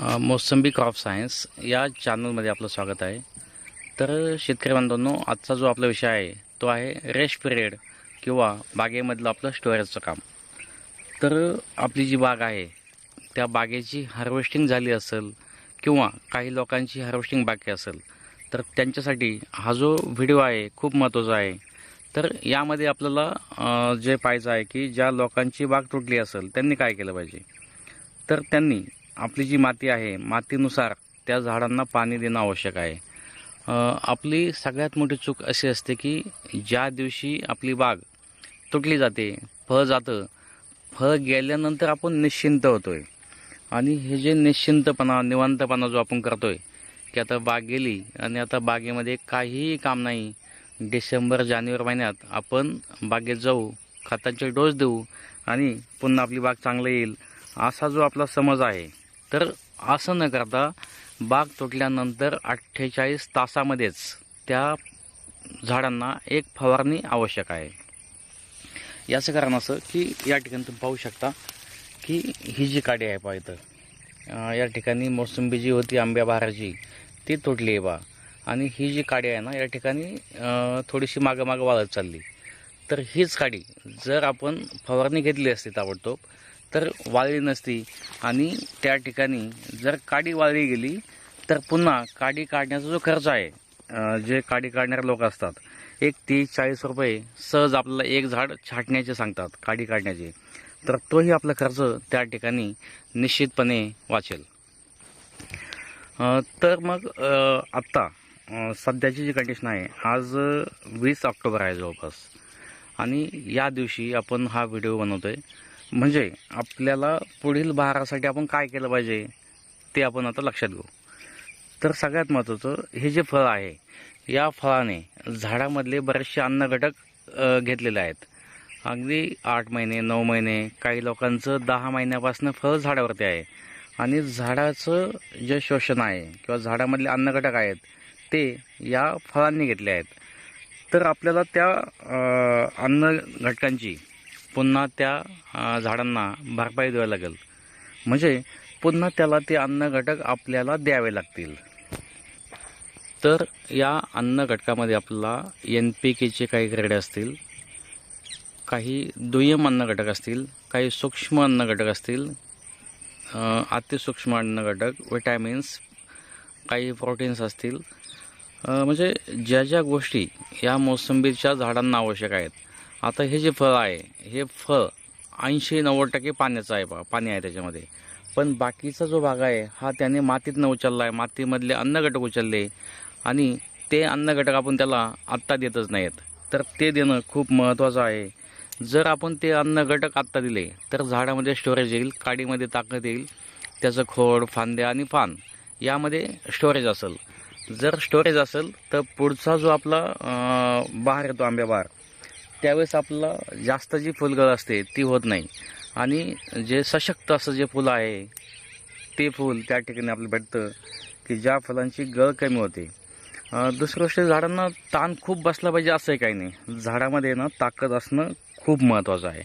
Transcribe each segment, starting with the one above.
मोसंबी crop science या चॅनलमध्ये आपलं स्वागत आहे. तर शेतकरी बांधवांनो आजचा जो आपला विषय आहे तो आहे रेश पिरियड किंवा बागेमधलं आपलं स्टोरेजचं काम. तर आपली जी बाग आहे त्या बागेची हार्वेस्टिंग झाली असेल किंवा काही लोकांची हार्वेस्टिंग बाकी असेल तर त्यांच्यासाठी हा जो व्हिडिओ आहे खूप महत्त्वाचा आहे. तर यामध्ये आपल्याला जे पाहायचं आहे की ज्या लोकांची बाग तुटली असेल त्यांनी काय केलं पाहिजे? तर त्यांनी आपली जी माती आहे मातीनुसार त्या झाडांना पाणी देणं आवश्यक आहे. आपली सगळ्यात मोठी चूक अशी असते की ज्या दिवशी आपली बाग तुटली जाते फळ जातं फळ गेल्यानंतर आपण निश्चिंत होतो आहे आणि हे जे निश्चिंतपणा निवांतपणा जो आपण करतो आहे की आता बाग गेली आणि आता बागेमध्ये काहीही काम नाही डिसेंबर जानेवारी महिन्यात आपण बागेत जाऊ खतांचे डोस देऊ आणि पुन्हा आपली बाग चांगलं येईल असा जो आपला समज आहे तर असं न करता बाग तुटल्यानंतर अठ्ठेचाळीस तासामध्येच त्या झाडांना एक फवारणी आवश्यक आहे. याचं कारण असं की या ठिकाणी तुम्ही पाहू शकता की ही जी काडी आहे पहा इथं या ठिकाणी मोसंबी जी होती आंब्या बहाराची ती तुटली आहे बा. आणि ही जी काडी आहे ना या ठिकाणी थोडीशी मागं मागं वाळत चालली. तर हीच काडी जर आपण फवारणी घेतली असती ताबडतोब तर वाळली नसती. आणि त्या ठिकाणी जर काडी वाळली गेली तर पुन्हा काडी काढण्याचा जो खर्च आहे जे काडी काढणारे लोक असतात एक तीस चाळीस रुपये सहज आपल्याला एक झाड छाटण्याचे सांगतात काडी काढण्याचे. तर तोही आपला खर्च त्या ठिकाणी निश्चितपणे वाचेल. तर मग आत्ता सध्याची जी कंडिशन आहे आज वीस ऑक्टोबर आहे जवळपास. आणि या दिवशी आपण हा व्हिडिओ बनवतो आहे म्हणजे आपल्याला पुढील बहारासाठी आपण काय केलं पाहिजे ते आपण आता लक्षात घेऊ. तर सगळ्यात महत्त्वाचं हे जे फळ आहे या फळाने झाडामधले बरेचसे अन्न घटक घेतलेले आहेत. अगदी आठ महिने नऊ महिने काही लोकांचं दहा महिन्यापासून फळ झाडावरती आहे. आणि झाडाचं जे शोषण आहे किंवा झाडामधले अन्न घटक आहेत ते या फळांनी घेतले आहेत. तर आपल्याला त्या अन्न घटकांची पुन्हा त्या झाडांना भरपाई द्यावी लागेल. म्हणजे पुन्हा त्याला ते अन्न घटक आपल्याला द्यावे लागतील. तर या अन्न घटकामध्ये आपल्याला एन पी केचे काही ग्रेड असतील काही दुय्यम अन्न घटक असतील काही सूक्ष्म अन्न घटक असतील अतिसूक्ष्म अन्न घटक विटॅमिन्स काही प्रोटीन्स असतील. म्हणजे ज्या ज्या गोष्टी या मोसंबीच्या झाडांना आवश्यक आहेत आता हे जे फळ आहे हे फळ ऐंशी नव्वद टक्के पाण्याचं आहे बा पाणी आहे त्याच्यामध्ये. पण बाकीचा जो भाग आहे हा त्याने मातीतनं उचलला आहे मातीमधले अन्न घटक उचलले आणि ते अन्न घटक आपण त्याला आत्ता देतच नाहीत. तर ते देणं खूप महत्त्वाचं आहे. जर आपण ते अन्न घटक आत्ता दिले तर झाडामध्ये स्टोरेज येईल काडीमध्ये ताकद येईल त्याचं खोड फांद्या आणि पान यामध्ये स्टोरेज असेल. जर स्टोरेज असेल तर पुढचा जो आपला बाहेर बहार येतो आंब्या त्यावेळेस आपला जास्त जी फुलगळ असते ती होत नाही. आणि जे सशक्त असं जे फुलं आहे ते फूल त्या ठिकाणी आपलं भेटतं की ज्या फुलांची गळ कमी होते. दुसरी गोष्ट झाडांना ताण खूप बसला पाहिजे असंही काही नाही. झाडामध्ये ना ताकद असणं खूप महत्त्वाचं आहे.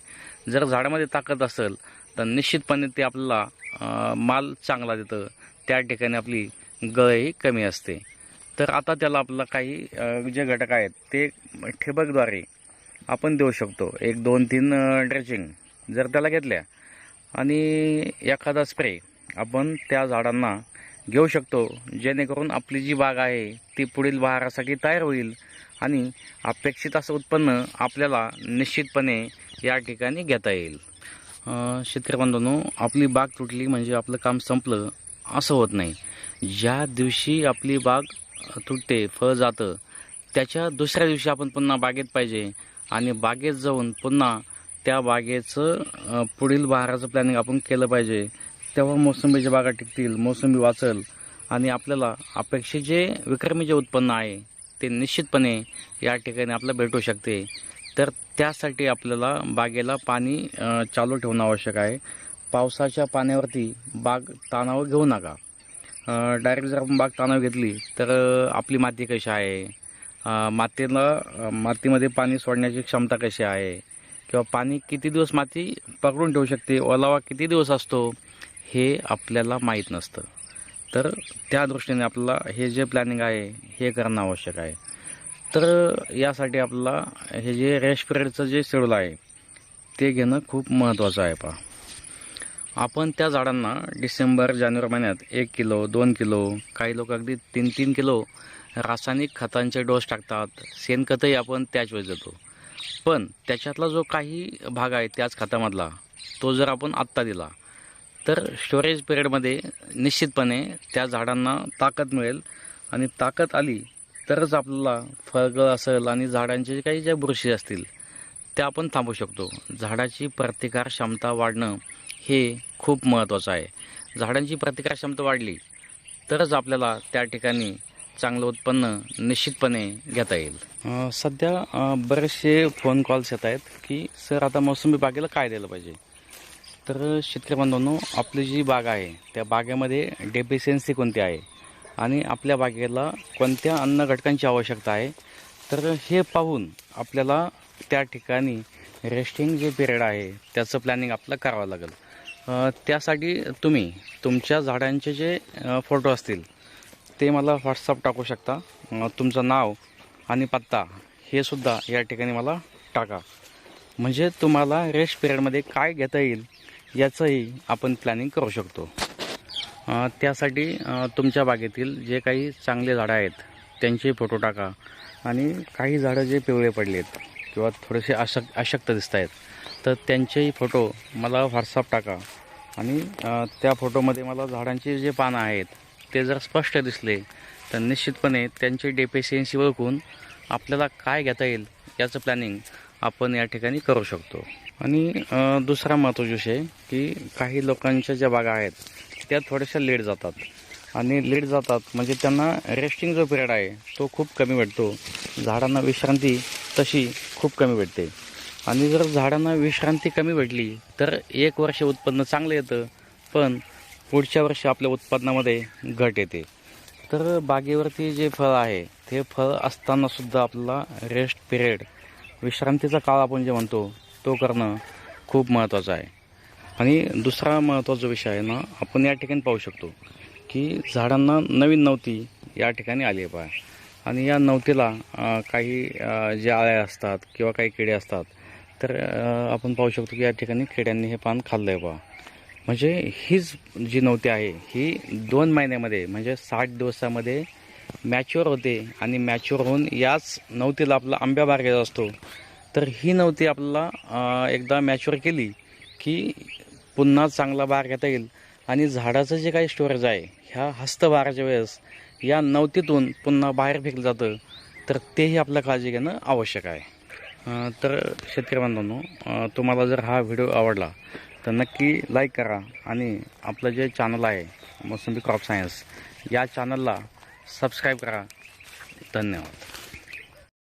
जर झाडामध्ये ताकद असेल तर निश्चितपणे ते आपल्याला माल चांगला देतं. त्या ठिकाणी आपली गळही कमी असते. तर आता त्याला आपलं काही जे घटक आहेत ते ठिबकद्वारे आपण देऊ शकतो. एक दोन तीन ड्रेचिंग जर त्याला घेतल्या आणि एखादा स्प्रे आपण त्या झाडांना घेऊ शकतो. जेणेकरून आपली जी बाग आहे ती पुढील बहारासाठी तयार होईल आणि अपेक्षित असं उत्पन्न आपल्याला निश्चितपणे या ठिकाणी घेता येईल. शेतकरी बांधवांनो आपली बाग तुटली म्हणजे आपलं काम संपलं असं होत नाही. ज्या दिवशी आपली बाग तुटते फळ जातं त्याच्या दुसऱ्या दिवशी आपण पुन्हा बागेत पाहिजे आणि बागेत जाऊन पुन्हा त्या बागेचं पुढील बहाराचं प्लॅनिंग आपण केलं पाहिजे. तेव्हा मोसंबीच्या बागा टिकतील मोसंबी वाचल आणि आपल्याला अपेक्षित जे विक्रमी जे उत्पन्न आहे ते निश्चितपणे या ठिकाणी आपल्याला भेटू शकते. तर त्यासाठी आपल्याला बागेला पाणी चालू ठेवणं आवश्यक आहे. पावसाच्या पाण्यावरती बाग तणाव घेऊ नका. डायरेक्ट जर आपण बाग तणाव घेतली तर आपली माती कशी आहे? मातीला मातीमध्ये पाणी सोडण्याची क्षमता कशी आहे? किंवा पाणी किती दिवस माती पकडून ठेवू शकते? ओलावा किती दिवस असतो? हे आपल्याला माहीत नसतं. तर त्या दृष्टीने आपल्याला हे जे प्लॅनिंग आहे हे करणं आवश्यक आहे. तर यासाठी आपल्याला हे जे रेस्ट पिरियडचं जे शेड्यूल आहे ते घेणं खूप महत्त्वाचं आहे पहा. आपण त्या झाडांना डिसेंबर जानेवारी महिन्यात एक किलो दोन किलो काही लोक अगदी तीन तीन किलो रासायनिक खतांचे डोस टाकतात. शेणखतही आपण त्याच वेळेस देतो. पण त्याच्यातला जो काही भाग आहे त्याच खतामधला तो जर आपण आत्ता दिला तर स्टोरेज पिरियडमध्ये निश्चितपणे त्या झाडांना ताकद मिळेल. आणि ताकद आली तरच आपल्याला फळगळ असेल आणि झाडांचे काही ज्या बुरशी असतील त्या आपण थांबू शकतो. झाडाची प्रतिकार क्षमता वाढणं हे खूप महत्त्वाचं आहे. झाडांची प्रतिकार क्षमता वाढली तरच आपल्याला त्या ठिकाणी चांगलं उत्पन्न निश्चितपणे घेता येईल. सध्या बरेचसे फोन कॉल्स येत आहेत की सर आता मोसंबी बागेला काय दिलं पाहिजे? तर शेतकरी बांधवांनो आपली जी बाग आहे त्या बागेमध्ये डेफिशियन्सी कोणती आहे? आणि आपल्या बागेला कोणत्या अन्न घटकांची आवश्यकता आहे? तर हे पाहून आपल्याला त्या ठिकाणी रेस्टिंग जे पिरियड आहे त्याचं प्लॅनिंग आपलं करावं लागेल. अ, त्यासाठी तुम्ही तुमच्या झाडांचे जे फोटो असतील ते मला व्हॉट्सअप टाकू शकता. तुमचं नाव आणि पत्ता हे सुद्धा या ठिकाणी मला टाका. म्हणजे तुम्हाला रेस्ट पिरियडमध्ये काय घेता येईल याचंही आपण प्लॅनिंग करू शकतो. त्यासाठी तुमच्या बागेतील जे काही चांगले झाडं आहेत त्यांचे फोटो टाका. आणि काही झाडं जे पिवळे पडले आहेत किंवा थोडेसे अशक अशक्त दिसत आहेत तर त्यांचेही फोटो मला व्हॉट्सअप टाका. आणि त्या फोटोमध्ये मला झाडांची जे पानं आहेत ते जर स्पष्ट दिसले तर निश्चितपणे त्यांची डेफिशियन्सी ओळखून आपल्याला काय घेता येईल याचं प्लॅनिंग आपण या ठिकाणी करू शकतो. आणि दुसरा महत्त्वाचा विषय की काही लोकांच्या ज्या बागा आहेत त्या थोड्याशा लेट जातात. आणि लेट जातात म्हणजे त्यांना रेस्टिंग जो पिरियड आहे तो खूप कमी भेटतो. झाडांना विश्रांती तशी खूप कमी भेटते. आणि जर झाडांना विश्रांती कमी भेटली तर एक वर्ष उत्पन्न चांगलं येतं. पण पुढच्या वर्षी आपल्या उत्पादनामध्ये घट येते. तर बागेवरती जे फळ आहे ते फळ असतानासुद्धा आपला रेस्ट पिरियड विश्रांतीचा काळ आपण जे म्हणतो तो करणं खूप महत्त्वाचं आहे. आणि दुसरा महत्त्वाचा विषय आहे ना आपण या ठिकाणी पाहू शकतो की झाडांना नवीन नवती या ठिकाणी आली आहे पहा. आणि या नवतीला काही जे आळ्या असतात किंवा काही किडे असतात तर आपण पाहू शकतो की या ठिकाणी किड्यांनी हे पान खाल्लं आहे पहा. म्हणजे हीच जी नवती आहे ही दोन महिन्यामध्ये म्हणजे साठ दिवसामध्ये मॅच्युअर होते आणि मॅच्युअर होऊन याच नवतीला आपला आंब्या बार असतो. तर ही नवती आपल्याला एकदा मॅच्युअर केली की पुन्हा चांगला बार घेता येईल. आणि झाडाचं जे काही स्टोरेज आहे ह्या हस्तभाराच्या वेळेस या नवतीतून पुन्हा बाहेर फेकलं जातं. तर तेही आपलं काळजी घेणं आवश्यक आहे. तर शेतकरी बांधवांनो तुम्हाला जर हा व्हिडिओ आवडला तर नक्की लाईक करा आणि आपलं जे चॅनल आहे मोसंबी क्रॉप सायन्स या चॅनलला सबस्क्राईब करा. धन्यवाद.